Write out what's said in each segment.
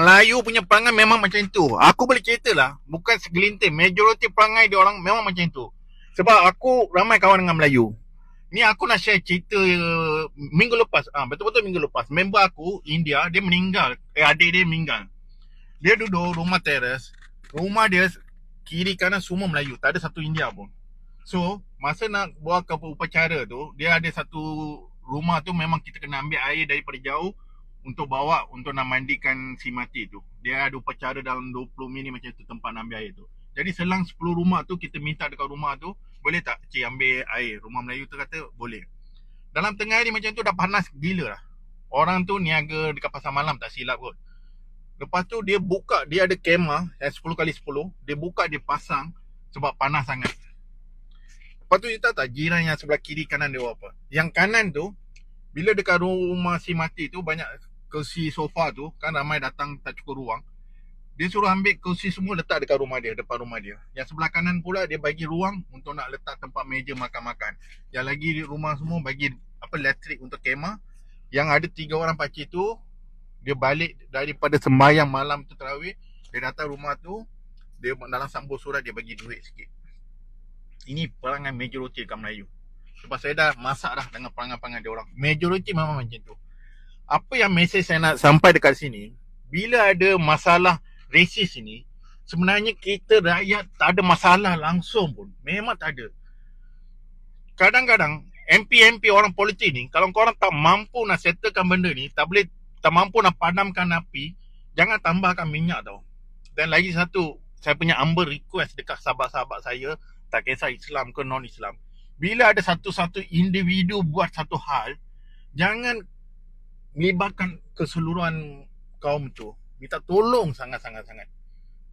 Melayu punya perangai memang macam tu. Aku boleh cerita lah. Bukan segelintir. Majoriti perangai dia orang memang macam tu. Sebab aku ramai kawan dengan Melayu. Ni aku nak share cerita uh, minggu lepas. Ah betul-betul minggu lepas. Member aku India dia meninggal. Eh adik dia meninggal. Dia duduk rumah teres. Rumah dia kiri kanan semua Melayu. Tak ada satu India pun. So, masa nak buat ke upacara tu, dia ada satu rumah tu memang kita kena ambil air daripada jauh untuk bawa untuk nak mandikan si mati tu. Dia ada upacara dalam 20 minit macam tu tempat nak ambil air tu. Jadi selang 10 rumah tu kita minta dekat rumah tu, boleh tak cik ambil air? Rumah Melayu tu kata boleh. Dalam tengah hari macam tu dah panas gila lah. Orang tu niaga dekat pasar malam tak silap kot. Lepas tu dia buka, dia ada kemah yang 10 kali 10 Dia buka, dia pasang sebab panas sangat. Lepas tu tahu tak jiran yang sebelah kiri kanan dia buat apa? Yang kanan tu, bila dekat rumah si mati tu banyak kursi sofa tu, kan ramai datang tak cukup ruang. Dia suruh ambil kursi semua letak dekat rumah dia, depan rumah dia. Yang sebelah kanan pula dia bagi ruang untuk nak letak tempat meja makan-makan. Yang lagi di rumah semua bagi apa elektrik untuk kemah. Yang ada tiga orang pakcik tu, dia balik daripada sembahyang malam tu terawih, dia datang rumah tu, dia dalam sambung surat dia bagi duit sikit. Ini perangai majoriti dekat Melayu. Sebab saya dah masak dah dengan perangai-perangai dia orang. Majoriti memang macam tu. Apa yang mesej saya nak sampai dekat sini, bila ada masalah resis ini, sebenarnya kita rakyat tak ada masalah langsung pun. Memang tak ada. Kadang-kadang MP-MP orang politik ni, kalau korang tak mampu nak settlekan benda ni, tak boleh, tak mampu nak padamkan api, jangan tambahkan minyak tau. Dan lagi satu, saya punya humble request dekat sahabat-sahabat saya, tak kisah Islam ke non-Islam. Bila ada satu-satu individu buat satu hal, jangan melibatkan keseluruhan kaum tu. Minta tolong sangat-sangat-sangat.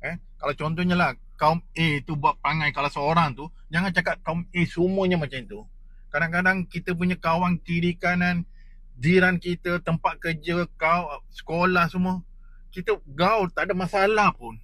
Eh, kalau contohnya lah kaum A tu buat perangai kalau seorang tu, jangan cakap kaum A semuanya macam tu. Kadang-kadang kita punya kawan kiri kanan, jiran kita, tempat kerja, kau, sekolah semua, kita gaul tak ada masalah pun.